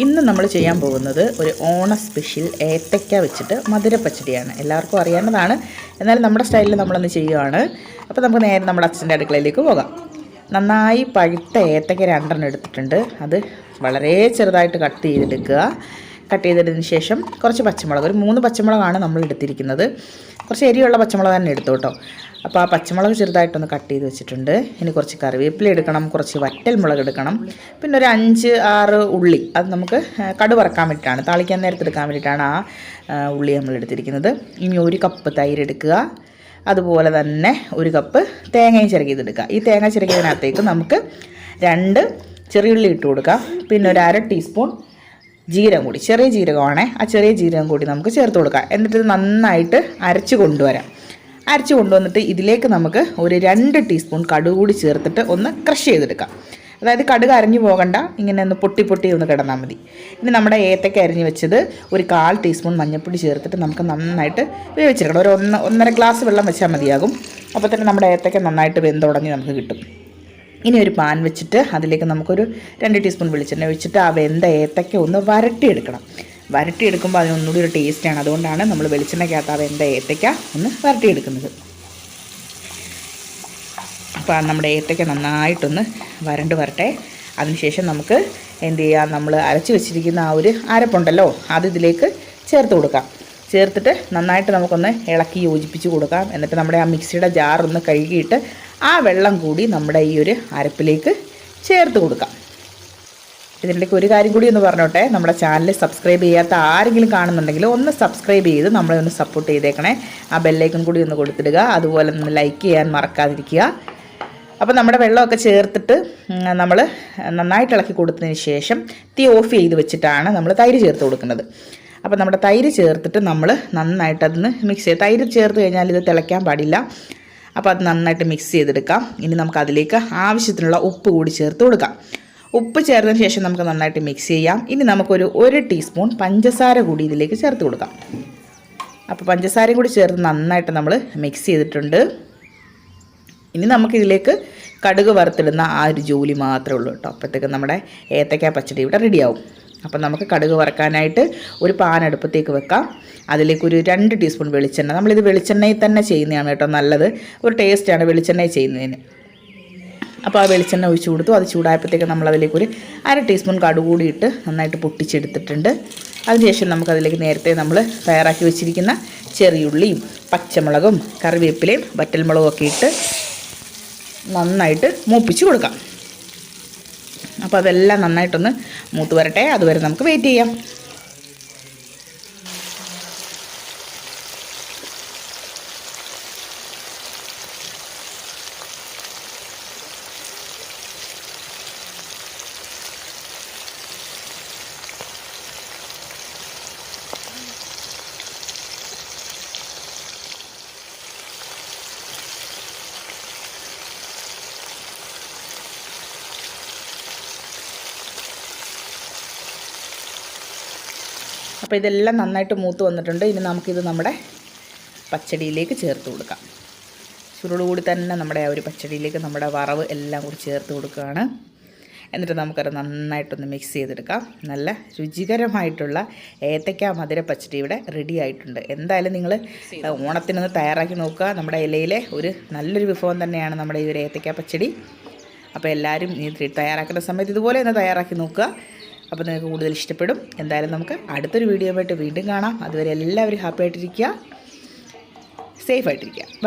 ഇന്ന് നമ്മൾ ചെയ്യാൻ പോകുന്നത് ഒരു ഓണ സ്പെഷ്യൽ ഏത്തയ്ക്ക വെച്ചിട്ട് മധുര പച്ചടിയാണ് എല്ലാവർക്കും അറിയാവുന്നതാണ് എന്നാലും നമ്മുടെ സ്റ്റൈലിൽ നമ്മളൊന്ന് ചെയ്യുകയാണ് അപ്പോൾ നമുക്ക് നേരെ നമ്മുടെ അച്ഛന്റെ അടുക്കളയിലേക്ക് പോകാം. നന്നായി പഴുത്ത ഏത്തയ്ക്ക രണ്ടെണ്ണം എടുത്തിട്ടുണ്ട്. അത് വളരെ ചെറുതായിട്ട് കട്ട് ചെയ്തെടുക്കുക. കട്ട് ചെയ്തതിന് ശേഷം കുറച്ച് പച്ചമുളക് ഒരു മൂന്ന് പച്ചമുളകാണ് നമ്മൾ എടുത്തിരിക്കുന്നത്. കുറച്ച് എരിയുള്ള പച്ചമുളക് തന്നെ എടുത്തു കേട്ടോ അപ്പോൾ ആ പച്ചമുളക് ചെറുതായിട്ടൊന്ന് കട്ട് ചെയ്ത് വെച്ചിട്ടുണ്ട്. ഇനി കുറച്ച് കറിവേപ്പില എടുക്കണം കുറച്ച് വറ്റൽ മുളക് എടുക്കണം. പിന്നെ ഒരു അഞ്ച് ആറ് ഉള്ളി അത് നമുക്ക് കടു വറക്കാൻ വേണ്ടിയിട്ടാണ് താളിക്കാൻ നേരത്തെ എടുക്കാൻ വേണ്ടിയിട്ടാണ് ആ ഉള്ളി നമ്മൾ എടുത്തിരിക്കുന്നത്. ഇനി ഒരു കപ്പ് തൈര് എടുക്കുക. അതുപോലെ തന്നെ ഒരു കപ്പ് തേങ്ങയും ചിരകിയതെടുക്കുക ഈ തേങ്ങ ചിരകിയതിനകത്തേക്ക് നമുക്ക് രണ്ട് ചെറിയുള്ളി ഇട്ട് കൊടുക്കുക പിന്നെ ഒരു അര ടീസ്പൂൺ ജീരകം കൂടി ചെറിയ ജീരകമാണേ ആ ചെറിയ ജീരകം കൂടി നമുക്ക് ചേർത്ത് കൊടുക്കാം. എന്നിട്ട് നന്നായിട്ട് അരച്ച് കൊണ്ടുവരാം. അരച്ച് കൊണ്ടുവന്നിട്ട് ഇതിലേക്ക് നമുക്ക് ഒരു രണ്ട് ടീസ്പൂൺ കടുക് കൂടി ചേർത്തിട്ട് ഒന്ന് ക്രഷ് ചെയ്തെടുക്കാം. അതായത് കടുക് അരിഞ്ഞു പോകണ്ട ഇങ്ങനെ ഒന്ന് പൊട്ടി പൊട്ടി ഒന്ന് കിടന്നാൽ മതി. ഇനി നമ്മുടെ ഏത്തക്ക അരിഞ്ഞ് വെച്ചത് ഒരു കാൽ ടീസ്പൂൺ മഞ്ഞൾപ്പൊടി ചേർത്തിട്ട് നമുക്ക് നന്നായിട്ട് വേവിച്ചെടുക്കണം. ഒരു ഒന്ന് ഒന്നര ഗ്ലാസ് വെള്ളം വെച്ചാൽ മതിയാകും. അപ്പോൾ തന്നെ നമ്മുടെ ഏത്തക്ക നന്നായിട്ട് വെന്തുടഞ്ഞ് നമുക്ക് കിട്ടും. ഇനി ഒരു പാൻ വെച്ചിട്ട് അതിലേക്ക് നമുക്കൊരു രണ്ട് ടീസ്പൂൺ വെളിച്ചെണ്ണ ഒഴിച്ചിട്ട് ആ വെന്ത ഏത്തക്ക ഒന്ന് വരട്ടിയെടുക്കണം. വരട്ടിയെടുക്കുമ്പോൾ അതിനൊന്നുകൂടി ഒരു ടേസ്റ്റാണ് അതുകൊണ്ടാണ് നമ്മൾ വെളിച്ചെണ്ണയ്ക്കകത്ത് അത് എന്താ ഏത്തയ്ക്ക ഒന്ന് വരട്ടിയെടുക്കുന്നത്. അപ്പോൾ നമ്മുടെ ഏത്തയ്ക്ക നന്നായിട്ടൊന്ന് വരണ്ട് വരട്ടെ. അതിനുശേഷം നമുക്ക് എന്ത് ചെയ്യാം നമ്മൾ അരച്ച് വെച്ചിരിക്കുന്ന ആ ഒരു അരപ്പുണ്ടല്ലോ അത് ഇതിലേക്ക് ചേർത്ത് കൊടുക്കാം. ചേർത്തിട്ട് നന്നായിട്ട് നമുക്കൊന്ന് ഇളക്കി യോജിപ്പിച്ച് കൊടുക്കാം. എന്നിട്ട് നമ്മുടെ ആ മിക്സിയുടെ ജാറൊന്ന് കഴുകിയിട്ട് ആ വെള്ളം കൂടി നമ്മുടെ ഈ ഒരു അരപ്പിലേക്ക് ചേർത്ത് കൊടുക്കാം. ഇതിനിടയ്ക്ക് ഒരു കാര്യം കൂടി ഒന്ന് പറഞ്ഞോട്ടെ. നമ്മുടെ ചാനൽ സബ്സ്ക്രൈബ് ചെയ്യാത്ത ആരെങ്കിലും കാണുന്നുണ്ടെങ്കിൽ ഒന്ന് സബ്സ്ക്രൈബ് ചെയ്ത് നമ്മളെ ഒന്ന് സപ്പോർട്ട് ചെയ്തേക്കണേ. ആ ബെല്ലൈക്കൺ കൂടി ഒന്ന് കൊടുത്തിടുക. അതുപോലെ ഒന്ന് ലൈക്ക് ചെയ്യാൻ മറക്കാതിരിക്കുക. അപ്പോൾ നമ്മുടെ വെള്ളമൊക്കെ ചേർത്തിട്ട് നമ്മൾ നന്നായിട്ട് ഇളക്കി കൊടുത്തതിന് ശേഷം തീ ഓഫ് ചെയ്ത് വെച്ചിട്ടാണ് നമ്മൾ തൈര് ചേർത്ത് കൊടുക്കുന്നത്. അപ്പോൾ നമ്മുടെ തൈര് ചേർത്തിട്ട് നമ്മൾ നന്നായിട്ട് അതിന് മിക്സ് ചെയ്ത് തൈര് ചേർത്ത് കഴിഞ്ഞാൽ ഇത് തിളയ്ക്കാൻ പാടില്ല. അപ്പോൾ അത് നന്നായിട്ട് മിക്സ് ചെയ്തെടുക്കാം. ഇനി നമുക്ക് അതിലേക്ക് ആവശ്യത്തിനുള്ള ഉപ്പ് കൂടി ചേർത്ത് കൊടുക്കാം. ഉപ്പ് ചേർത്തതിന് ശേഷം നമുക്ക് നന്നായിട്ട് മിക്സ് ചെയ്യാം. ഇനി നമുക്കൊരു ഒരു ടീസ്പൂൺ പഞ്ചസാര കൂടി ഇതിലേക്ക് ചേർത്ത് കൊടുക്കാം. അപ്പോൾ പഞ്ചസാരയും കൂടി ചേർത്ത് നന്നായിട്ട് നമ്മൾ മിക്സ് ചെയ്തിട്ടുണ്ട്. ഇനി നമുക്കിതിലേക്ക് കടുക് വറുത്തിടുന്ന ആ ഒരു ജോലി മാത്രമേ ഉള്ളൂ കേട്ടോ. അപ്പോഴത്തേക്ക് നമ്മുടെ ഏത്തക്ക പച്ചടി ഇവിടെ റെഡിയാവും അപ്പം നമുക്ക് കടുക് വറക്കാനായിട്ട് ഒരു പാൻ അടുപ്പത്തേക്ക് വെക്കാം. അതിലേക്ക് ഒരു രണ്ട് ടീസ്പൂൺ വെളിച്ചെണ്ണ. നമ്മളിത് വെളിച്ചെണ്ണയിൽ തന്നെ ചെയ്യുന്നതാണ് കേട്ടോ നല്ലത്. ഒരു ടേസ്റ്റാണ് വെളിച്ചെണ്ണയിൽ ചെയ്യുന്നതിന്. അപ്പോൾ ആ വെളിച്ചെണ്ണ ഒഴിച്ച് കൊടുത്തു. അത് ചൂടായപ്പോഴത്തേക്ക് നമ്മൾ അതിലേക്ക് ഒരു അര ടീസ്പൂൺ കടുക് കൂടി ഇട്ട് നന്നായിട്ട് പൊട്ടിച്ചെടുത്തിട്ടുണ്ട്. അതിനുശേഷം നമുക്കതിലേക്ക് നേരത്തെ നമ്മൾ തയ്യാറാക്കി വെച്ചിരിക്കുന്ന ചെറിയുള്ളിയും പച്ചമുളകും കറിവേപ്പിലയും വറ്റൽമുളകും ഒക്കെ ഇട്ട് നന്നായിട്ട് മൂപ്പിച്ച് കൊടുക്കാം. അപ്പോൾ അതെല്ലാം നന്നായിട്ടൊന്ന് മൂത്ത് വരട്ടെ. അതുവരെ നമുക്ക് വെയിറ്റ് ചെയ്യാം. അപ്പോൾ ഇതെല്ലാം നന്നായിട്ട് മൂത്ത് വന്നിട്ടുണ്ട്. ഇനി നമുക്കിത് നമ്മുടെ പച്ചടിയിലേക്ക് ചേർത്ത് കൊടുക്കാം. ചൂടോടുകൂടി തന്നെ നമ്മുടെ ആ ഒരു പച്ചടിയിലേക്ക് നമ്മുടെ വറവ് എല്ലാം കൂടി ചേർത്ത് കൊടുക്കുകയാണ്. എന്നിട്ട് നമുക്കത് നന്നായിട്ടൊന്ന് മിക്സ് ചെയ്തെടുക്കാം. നല്ല രുചികരമായിട്ടുള്ള ഏത്തയ്ക്ക മധുര പച്ചടി ഇവിടെ റെഡി ആയിട്ടുണ്ട്. എന്തായാലും നിങ്ങൾ ഓണത്തിനൊന്ന് തയ്യാറാക്കി നോക്കുക. നമ്മുടെ ഇലയിലെ ഒരു നല്ലൊരു വിഭവം തന്നെയാണ് നമ്മുടെ ഈ ഒരു ഏത്തയ്ക്ക പച്ചടി. അപ്പോൾ എല്ലാവരും ഇത് തയ്യാറാക്കുന്ന സമയത്ത് ഇതുപോലെ ഒന്ന് തയ്യാറാക്കി നോക്കുക. അപ്പോൾ നിങ്ങൾക്ക് കൂടുതൽ ഇഷ്ടപ്പെടും. എന്തായാലും നമുക്ക് അടുത്തൊരു വീഡിയോ ആയിട്ട് വീണ്ടും കാണാം. അതുവരെ എല്ലാവരും ഹാപ്പി ആയിട്ടിരിക്കുക. സേഫ് ആയിട്ടിരിക്കുക.